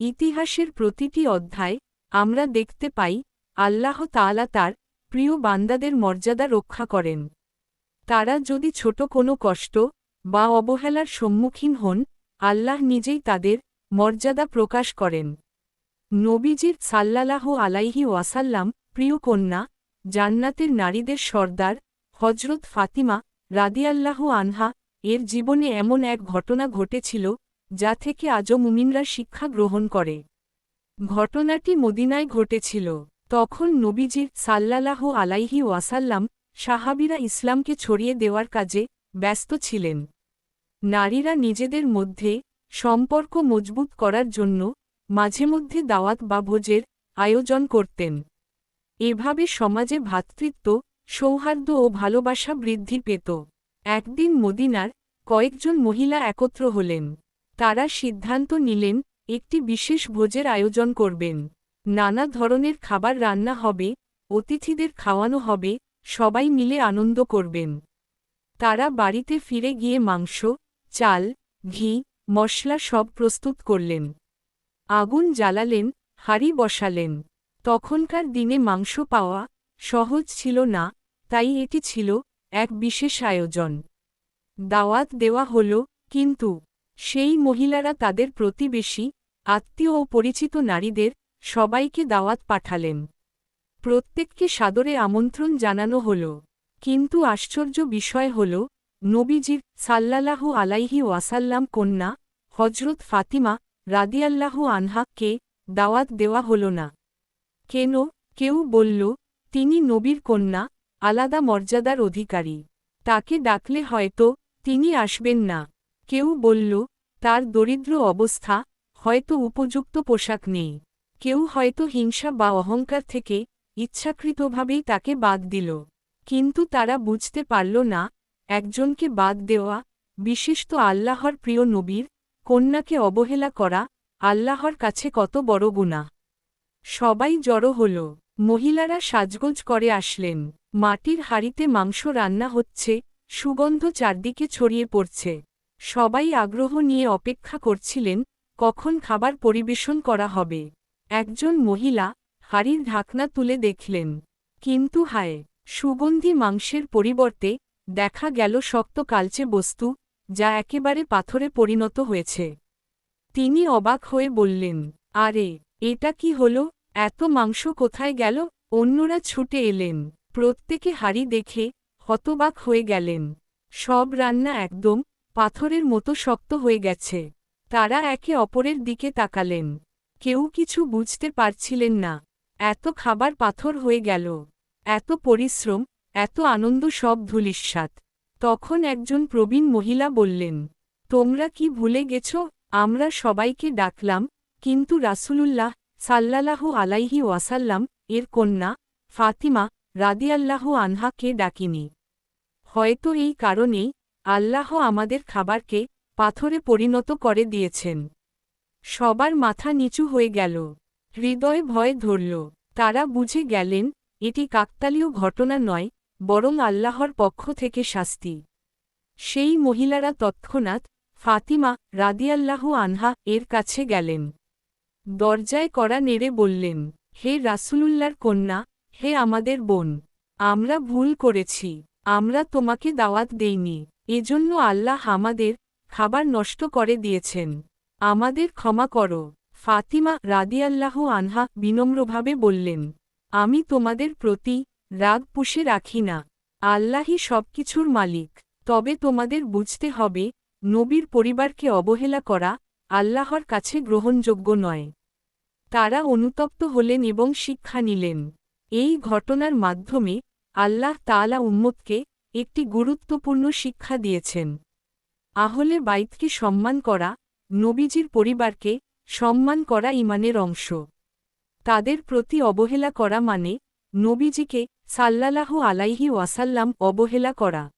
ইতিহাসের প্রতিটি অধ্যায় আমরা দেখতে পাই, আল্লাহ তাআলা তার প্রিয় বান্দাদের মর্যাদা রক্ষা করেন। তারা যদি ছোট কোনো কষ্ট বা অবহেলার সম্মুখীন হন, আল্লাহ নিজেই তাদের মর্যাদা প্রকাশ করেন। নবীজির সাল্লালাহ আলাইহি ওয়াসাল্লাম প্রিয় কন্যা, জান্নাতের নারীদের সর্দার হজরত ফাতিমা রাদিয়াল্লাহ আনহা, এর জীবনে এমন এক ঘটনা ঘটেছিল যা থেকে আজও মুমিনরা শিক্ষা গ্রহণ করে। ঘটনাটি মদিনায় ঘটেছিল। তখন নবীজির সাল্লালাহ আলাইহি ওয়াসাল্লাম সাহাবিরা ইসলামকে ছড়িয়ে দেওয়ার কাজে ব্যস্ত ছিলেন। নারীরা নিজেদের মধ্যে সম্পর্ক মজবুত করার জন্য মাঝে মধ্যে দাওয়াত বা ভোজের আয়োজন করতেন। এভাবে সমাজে ভ্রাতৃত্ব, সৌহার্দ্য ও ভালোবাসা বৃদ্ধি পেত। একদিন মদিনার কয়েকজন মহিলা একত্র হলেন। তারা সিদ্ধান্ত নিলেন, একটি বিশেষ ভোজের আয়োজন করবেন। নানা ধরনের খাবার রান্না হবে, অতিথিদের খাওয়ানো হবে, সবাই মিলে আনন্দ করবেন। তারা বাড়িতে ফিরে গিয়ে মাংস, চাল, ঘি, মশলা সব প্রস্তুত করলেন। আগুন জ্বালালেন, হাড়ি বসালেন। তখনকার দিনে মাংস পাওয়া সহজ ছিল না, তাই এটি ছিল এক বিশেষ আয়োজন। দাওয়াত দেওয়া হল, কিন্তু সেই মহিলারা তাদের প্রতিবেশী, আত্মীয় ও পরিচিত নারীদের সবাইকে দাওয়াত পাঠালেন। প্রত্যেককে সাদরে আমন্ত্রণ জানানো হল। কিন্তু আশ্চর্য বিষয় হল, নবীজির সাল্লাল্লাহু আলাইহি ওয়াসাল্লাম কন্যা হজরত ফাতিমা রাদিয়াল্লাহু আনহাকে দাওয়াত দেওয়া হল না। কেন? কেউ বলল, তিনি নবীর কন্যা, আলাদা মর্যাদার অধিকারী। তাকে ডাকলে হয়তো তিনি আসবেন না। কেউ বলল, তার দরিদ্র অবস্থা, হয়তো উপযুক্ত পোশাক নেই। কেউ হয়তো হিংসা বা অহংকার থেকে ইচ্ছাকৃতভাবেই তাকে বাদ দিল। কিন্তু তারা বুঝতে পারল না, একজনকে বাদ দেওয়া, বিশিষ্ট আল্লাহর প্রিয় নবীর কন্যাকে অবহেলা করা, আল্লাহর কাছে কত বড় গুণা সবাই জড়ো হল। মহিলারা সাজগোজ করে আসলেন। মাটির হাড়িতে মাংস রান্না হচ্ছে, সুগন্ধ চারদিকে ছড়িয়ে পড়ছে। সবাই আগ্রহ নিয়ে অপেক্ষা করছিলেন, কখন খাবার পরিবেশন করা হবে। একজন মহিলা হাড়ির ঢাকনা তুলে দেখলেন। কিন্তু হায়, সুগন্ধি মাংসের পরিবর্তে দেখা গেল শক্ত কালচে বস্তু, যা একেবারে পাথরে পরিণত হয়েছে। তিনি অবাক হয়ে বললেন, আরে, এটা কি হল? এত মাংস কোথায় গেল? অন্যরা ছুটে এলেন। প্রত্যেকে হাড়ি দেখে হতবাক হয়ে গেলেন। সব রান্না একদম পাথরের মতো শক্ত হয়ে গেছে। তারা একে অপরের দিকে তাকালেন। কেউ কিছু বুঝতে পারছিলেন না। এত খাবার পাথর হয়ে গেল। এত পরিশ্রম, এত আনন্দ, সব ধুলিস্বাত তখন একজন প্রবীণ মহিলা বললেন, তোমরা কি ভুলে গেছ? আমরা সবাইকে ডাকলাম, কিন্তু রাসূলুল্লাহ সাল্লাল্লাহু আলাইহি ওয়াসাল্লাম, এর কন্যা, ফাতিমা রাদিয়াল্লাহু আনহাকে ডাকিনি? হয়তো এই কারণেই আল্লাহ আমাদের খাবারকে পাথরে পরিণত করে দিয়েছেন। সবার মাথা নিচু হয়ে গেল। হৃদয় ভয় ধরল। তারা বুঝে গেলেন, এটি কাকতালীয় ঘটনা নয়, বরং আল্লাহর পক্ষ থেকে শাস্তি। সেই মহিলারা তৎক্ষণাৎ ফাতিমা রাদিয়াল্লাহু আনহা এর কাছে গেলেন। দরজায় করা নেড়ে বললেন, হে রাসূলুল্লাহর কন্যা, হে আমাদের বোন, আমরা ভুল করেছি, আমরা তোমাকে দাওয়াত দেইনি। এজন্য আল্লাহ আমাদের খাবার নষ্ট করে দিয়েছেন। আমাদের ক্ষমা করো। ফাতিমা রাদিয়াল্লাহু আনহা বিনম্রভাবে বললেন, আমি তোমাদের প্রতি রাগ পুষে রাখি না। আল্লাহই সবকিছুর মালিক। তবে তোমাদের বুঝতে হবে, নবীর পরিবারকে অবহেলা করা আল্লাহর কাছে গ্রহণযোগ্য নয়। তারা অনুতপ্ত হলেন এবং শিক্ষা নিলেন। এই ঘটনার মাধ্যমে আল্লাহ তাআলা উম্মতকে একটি গুরুত্বপূর্ণ শিক্ষা দিয়েছেন। আহলে বাইতকে সম্মান করা, নবীজির পরিবারকে সম্মান করা ইমানের অংশ। তাদের প্রতি অবহেলা করা মানে নবীজিকে সাল্লালাহু আলাইহি ওয়াসাল্লাম অবহেলা করা।